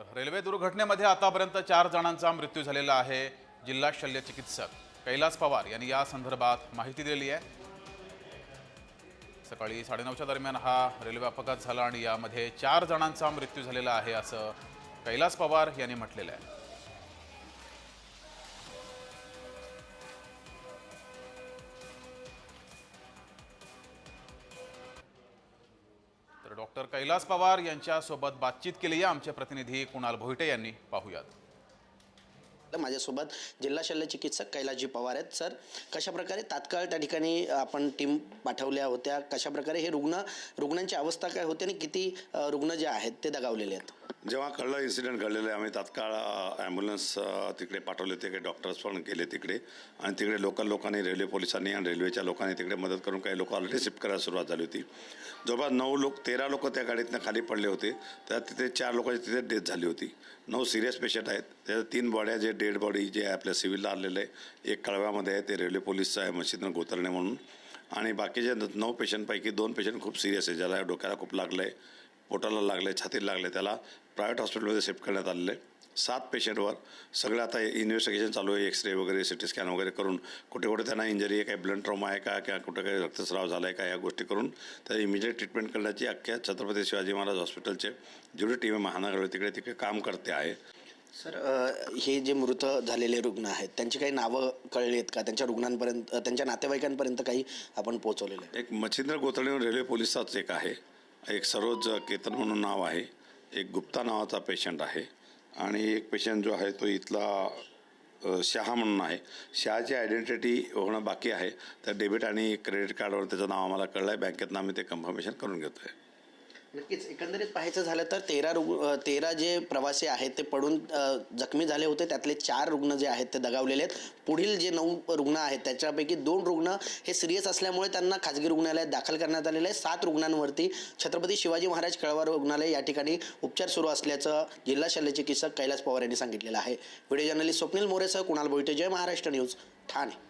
तर रेल्वे दुर्घटनेमध्ये आतापर्यंत चार जणांचा मृत्यू झालेला आहे. जिल्हा शल्य चिकित्सक कैलास पवार यांनी या संदर्भात माहिती दिलेली आहे. सकाळी साडेनऊच्या दरम्यान हा रेल्वे अपघात झाला आणि यामध्ये चार जणांचा मृत्यू झालेला आहे असं कैलास पवार यांनी म्हटलेलं आहे. डॉक्टर कैलास पवार यांच्यासोबत बातचीत केली. आहे आमचे प्रतिनिधी कुणाल भोईटे यांनी पाहूयात. माझ्यासोबत जिल्हा शल्य चिकित्सक कैलासजी पवार आहेत. सर कशाप्रकारे तात्काळ त्या ठिकाणी आपण टीम पाठवल्या होत्या? कशाप्रकारे हे रुग्ण रुग्णांची अवस्था काय होती आणि किती रुग्ण जे आहेत ते दगावलेले आहेत? जेव्हा कळलं इन्सिडेंट घडलेलं आहे आम्ही तात्काळ ॲम्ब्युलन्स तिकडे पाठवले होते काही डॉक्टर्स पण गेले तिकडे. आणि तिकडे लोकल लोकांनी रेल्वे पोलिसांनी आणि रेल्वेच्या लोकांनी तिकडे मदत करून काही लोक ऑलरेडी शिफ्ट करायला सुरुवात झाली होती. जवळपास नऊ लोक तेरा लोक त्या गाडीतनं खाली पडले होते. त्यात तिथे चार लोकांची तिथे डेथ झाली होती. नऊ सिरियस पेशंट आहेत. त्याच्या तीन बॉड्या जे डेड बॉडी जे आहे आपल्या सिव्हिलला आलेलं आहे एक कळव्यामध्ये आहे ते रेल्वे पोलीसचं आहे मशीदनं गोतरणे म्हणून. आणि बाकीचे नऊ पेशंटपैकी दोन पेशंट खूप सिरियस आहे ज्याला डोक्याला खूप लागलं आहे पोटाला लागले छातीला लागले त्याला प्रायव्हेट हॉस्पिटलमध्ये शिफ्ट करण्यात आलेलं. सात पेशंटवर सगळं आता इन्व्हेस्टिगेशन चालू आहे एक्सरे वगैरे सी टी स्कॅन वगैरे करून कुठे कुठे त्यांना इंजरी आहे काही ब्लड ट्रॉमा आहे का किंवा कुठं काही रक्तस्राव झाला आहे का या गोष्टी करून त्या इमिजिएट ट्रीटमेंट करण्याची अख्ख्या छत्रपती शिवाजी महाराज हॉस्पिटलचे जेवढी टीम आहे महानगर तिकडे तिकडे काम करते आहे. सर हे जे मृत झालेले रुग्ण आहेत त्यांची काही नावं कळली आहेत का? त्यांच्या रुग्णांपर्यंत त्यांच्या नातेवाईकांपर्यंत काही आपण पोहोचवलेलं आहे? एक मच्छिंद्र गोतळीवर रेल्वे पोलिसाच एक आहे. एक सरोज केतन म्हणून नाव आहे. एक गुप्ता नावाचा पेशंट आहे. आणि एक पेशंट जो आहे तो इथला शहा म्हणून आहे. शहाची आयडेंटिटी होणं बाकी आहे. तर डेबिट आणि क्रेडिट कार्डवर त्याचं नाव आम्हाला कळलं आहे बँकेतनं आम्ही ते कन्फर्मेशन करून घेतो आहे नक्कीच. एकंदरीत पाहायचं झालं तर तेरा रुग्ण तेरा जे प्रवासी आहेत ते पडून जखमी झाले होते. त्यातले चार रुग्ण जे आहेत ते दगावलेले आहेत. पुढील जे नऊ रुग्ण आहेत त्याच्यापैकी दोन रुग्ण हे सिरियस असल्यामुळे त्यांना खाजगी रुग्णालयात दाखल करण्यात आलेलं आहे. सात रुग्णांवरती छत्रपती शिवाजी महाराज कळवा रुग्णालय या ठिकाणी उपचार सुरू असल्याचं जिल्हा शल्यचिकित्सक कैलास पवार यांनी सांगितलेलं आहे. व्हिडिओ जर्नलिस्ट स्वप्नील मोरेसह कुणाल बोईटे. जय महाराष्ट्र न्यूज ठाणे.